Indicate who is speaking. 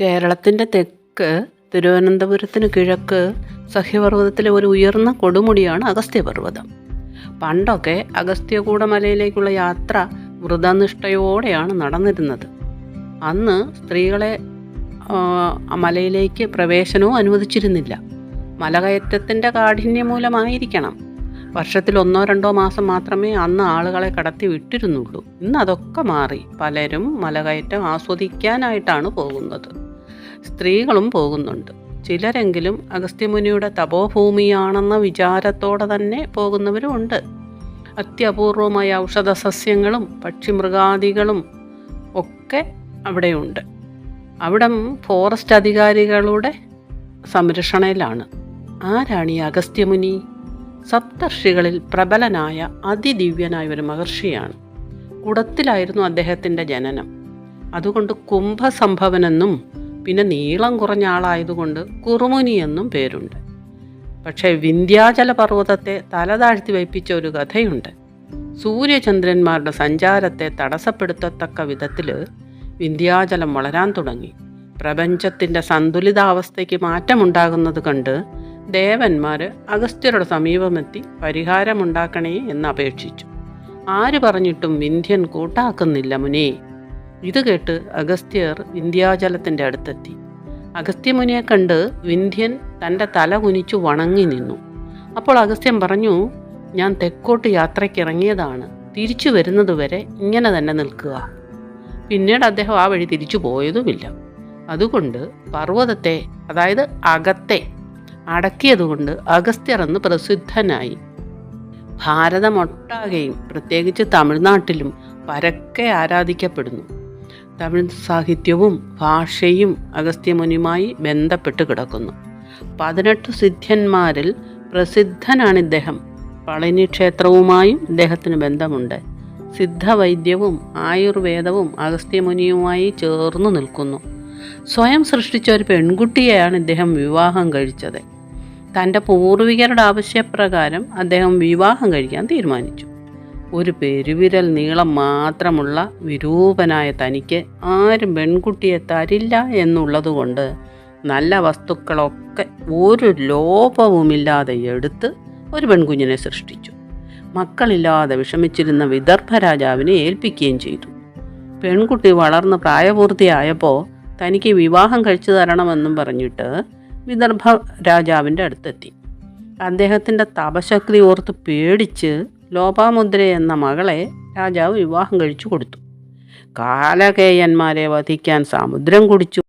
Speaker 1: കേരളത്തിന്റെ തെക്ക് തിരുവനന്തപുരത്തിന് കിഴക്ക് സഹ്യപർവതത്തിലെ ഒരു ഉയർന്ന കൊടുമുടിയാണ് അഗസ്ത്യപർവതം. പണ്ടൊക്കെ അഗസ്ത്യകൂടമലയിലേക്കുള്ള യാത്ര വ്രതനിഷ്ഠയോടെയാണ് നടന്നിരുന്നത്. അന്ന് സ്ത്രീകളെ മലയിലേക്ക് പ്രവേശനവും അനുവദിച്ചിരുന്നില്ല. മലകയറ്റത്തിന്റെ കാഠിന്യം മൂലമായിരിക്കണം വർഷത്തിൽ ഒന്നോ രണ്ടോ മാസം മാത്രമേ അന്ന് ആളുകളെ കടത്തി വിട്ടിരുന്നുള്ളൂ. ഇന്ന് അതൊക്കെ മാറി. പലരും മലകയറ്റം ആസ്വദിക്കാനായിട്ടാണ് പോകുന്നത്. സ്ത്രീകളും പോകുന്നുണ്ട്. ചിലരെങ്കിലും അഗസ്ത്യമുനിയുടെ തപോഭൂമിയാണെന്ന വിചാരത്തോടെ തന്നെ പോകുന്നവരുമുണ്ട് അത്യപൂർവമായ ഔഷധ സസ്യങ്ങളും പക്ഷിമൃഗാദികളും ഒക്കെ അവിടെയുണ്ട്. അവിടം ഫോറസ്റ്റ് അധികാരികളുടെ സംരക്ഷണയിലാണ്. ആരാണ് ഈ അഗസ്ത്യമുനി? സപ്തർഷികളിൽ പ്രബലനായ അതിദിവ്യനായ ഒരു മഹർഷിയാണ്. കുടത്തിലായിരുന്നു അദ്ദേഹത്തിന്റെ ജനനം. അതുകൊണ്ട് കുംഭസംഭവനെന്നും പിന്നെ നീളം കുറഞ്ഞ ആളായതുകൊണ്ട് കുറുമുനി എന്നും പേരുണ്ട്. പക്ഷേ വിന്ധ്യാചല പർവതത്തെ തലതാഴ്ത്തി വയ്പ്പിച്ച ഒരു കഥയുണ്ട്. സൂര്യചന്ദ്രന്മാരുടെ സഞ്ചാരത്തെ തടസ്സപ്പെടുത്തത്തക്ക വിധത്തിൽ വിന്ധ്യാചലം വളരാൻ തുടങ്ങി. പ്രപഞ്ചത്തിന്റെ സന്തുലിതാവസ്ഥയ്ക്ക് മാറ്റമുണ്ടാകുന്നത് കണ്ട് ദേവന്മാർ അഗസ്ത്യരുടെ സമീപമെത്തി പരിഹാരമുണ്ടാക്കണേ എന്ന് അപേക്ഷിച്ചു. ആര് പറഞ്ഞിട്ടും വിന്ധ്യൻ കൂട്ടാക്കുന്നില്ല മുനേ. ഇത് കേട്ട് അഗസ്ത്യർ വിന്ധ്യാചലത്തിന്റെ അടുത്തെത്തി. അഗസ്ത്യമുനിയെ കണ്ട് വിന്ധ്യൻ തന്റെ തല കുനിച്ചു വണങ്ങി നിന്നു. അപ്പോൾ അഗസ്ത്യൻ പറഞ്ഞു ഞാൻ തെക്കോട്ട് യാത്രയ്ക്ക് ഇറങ്ങിയതാണ്. തിരിച്ചു വരുന്നതുവരെ ഇങ്ങനെ തന്നെ നിൽക്കുക. പിന്നീട് അദ്ദേഹം ആ വഴി തിരിച്ചു പോയതുമില്ല. അതുകൊണ്ട് പർവതത്തെ അതായത് അകത്തെ അടക്കിയതുകൊണ്ട് അഗസ്ത്യർ എന്ന് പ്രസിദ്ധനായി. ഭാരതമൊട്ടാകെയും പ്രത്യേകിച്ച് തമിഴ്നാട്ടിലും പരക്കെ ആരാധിക്കപ്പെടുന്നു. തമിഴ് സാഹിത്യവും ഭാഷയും അഗസ്ത്യമുനിയുമായി ബന്ധപ്പെട്ട് കിടക്കുന്നു. പതിനെട്ട് സിദ്ധ്യന്മാരിൽ പ്രസിദ്ധനാണ് ഇദ്ദേഹം. പളനി ക്ഷേത്രവുമായും ഇദ്ദേഹത്തിന് ബന്ധമുണ്ട്. സിദ്ധവൈദ്യവും ആയുർവേദവും അഗസ്ത്യമുനിയുമായി ചേർന്ന് നിൽക്കുന്നു. സ്വയം സൃഷ്ടിച്ച ഒരു പെൺകുട്ടിയെയാണ് ഇദ്ദേഹം വിവാഹം കഴിച്ചത്. തന്റെ പൂർവികരുടെ ആവശ്യപ്രകാരം അദ്ദേഹം വിവാഹം കഴിക്കാൻ തീരുമാനിച്ചു. ഒരു പെരുവിരൽ നീളം മാത്രമുള്ള വിരൂപനായ തനിക്ക് ആരും പെൺകുട്ടിയെ തരില്ല എന്നുള്ളതുകൊണ്ട് നല്ല വസ്തുക്കളൊക്കെ ഒരു ലോപവുമില്ലാതെ എടുത്ത് ഒരു പെൺകുഞ്ഞിനെ സൃഷ്ടിച്ചു. മക്കളില്ലാതെ വിഷമിച്ചിരുന്ന വിദർഭ രാജാവിനെ ഏൽപ്പിക്കുകയും ചെയ്തു. പെൺകുട്ടി വളർന്ന് പ്രായപൂർത്തിയായപ്പോൾ തനിക്ക് വിവാഹം കഴിച്ചു തരണമെന്നും പറഞ്ഞിട്ട് വിദർഭ രാജാവിന്റെ അടുത്തെത്തി. അദ്ദേഹത്തിന്റെ തപശക്തി ഓർത്ത് പേടിച്ച് ലോപാമുദ്ര എന്ന മകളെ രാജാവ് വിവാഹം കഴിച്ചു കൊടുത്തു. കാലകേയന്മാരെ വധിക്കാൻ സമുദ്രം കുടിച്ചു.